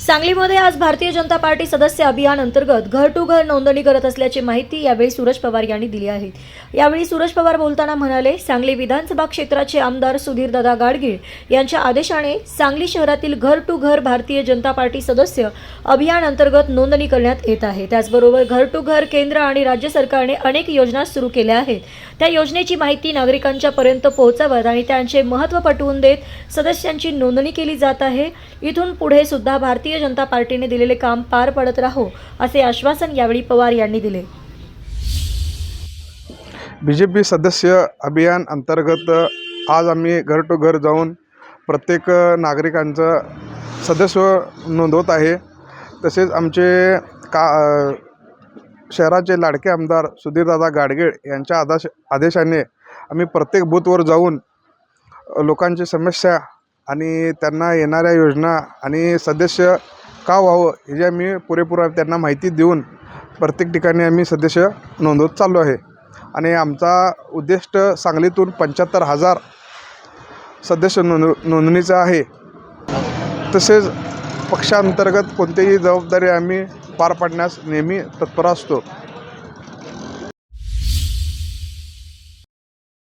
सांगलीमध्ये आज भारतीय जनता पार्टी सदस्य अभियान अंतर्गत घर टू घर नोंदणी करत असल्याची माहिती यावेळी सूरज पवार यांनी दिली आहे. यावेळी सूरज पवार बोलताना म्हणाले सांगली विधानसभा क्षेत्राचे आमदार सुधीरदादा गाडगीळ यांच्या आदेशाने सांगली शहरातील घर टू घर भारतीय जनता पार्टी सदस्य अभियान अंतर्गत नोंदणी करण्यात येत आहे. त्याचबरोबर घर टू घर केंद्र आणि राज्य सरकारने अनेक योजना सुरू केल्या आहेत. त्या योजनेची माहिती नागरिकांच्या पर्यंत पोहोचावत आणि त्यांचे महत्त्व पटवून देत सदस्यांची नोंदणी केली जात आहे. इथून पुढे सुद्धा भारतीय जनता पार्टीने दिलेले काम पार पडत राहो असे आश्वासन यावेळी पवार यांनी दिले. बी जे पी सदस्य अभियान अंतर्गत आज आम्ही घर टू घर जाऊन प्रत्येक नागरिकांचं सदस्य नोंदवत आहे. तसेच आमचे का शहराचे लाडके आमदार सुधीरदादा गाडगेळ यांच्या आदेश आदेशाने आम्ही प्रत्येक बूथवर जाऊन लोकांची समस्या आणि त्यांना येणाऱ्या योजना आणि सदस्य का व्हावं हे जे आम्ही पुरेपूर त्यांना माहिती देऊन प्रत्येक ठिकाणी आम्ही सदस्य नोंदवत चाललो आहे. आणि आमचा उद्दिष्ट सांगलीतून पंच्याहत्तर हजार सदस्य नोंद नोंदणीचं आहे. तसेच पक्षांतर्गत कोणतीही जबाबदारी आम्ही पार पाडण्यास नेहमी तत्पर असतो.